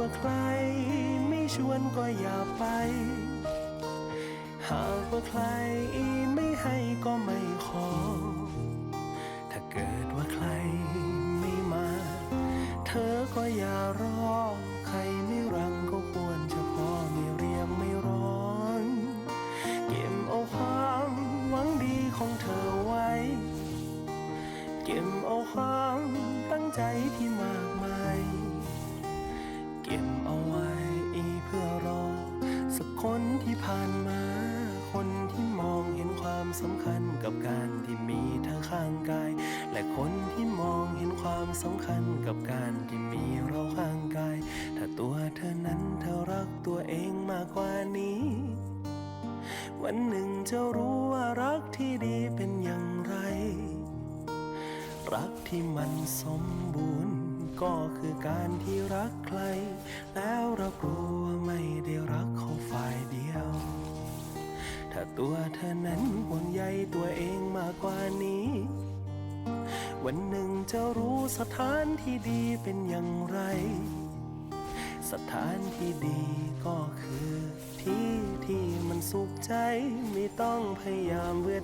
ว่าใคร ไม่ชวนก็อย่าไป หากว่าใครไม่ให้ก็ไม่ขอ ถ้าเกิดว่าใครไม่มา เธอก็อย่ารอ ใครไม่รังก็ควรจะพอไม่เรียงไม่ร้อน เก็บเอาความหวังดีของเธอไว้ เก็บเอาความตั้งใจที่มากมาย คนที่ผ่านมา คนที่มองเห็นความสำคัญกับการที่มีเธอข้างกาย และคนที่มองเห็นความสำคัญกับการที่มีเราข้างกาย ถ้าตัวเธอนั้นเธอรักตัวเองมากกว่านี้ วันหนึ่งจะรู้ว่ารักที่ดีเป็นอย่างไร รักที่มันสมบูรณ์ ก็คือการที่รักใคร แล้วรับรู้ว่าไม่ไถ้าตัวเธอนั้นห่วงใยตัวเองมากกว่านี้ วันหนึ่งจะรู้สถานที่ดีเป็นอย่างไร สถานที่ดีก็คือ ที่ที่มันสุขใจไม่ต้องพยายามเวือ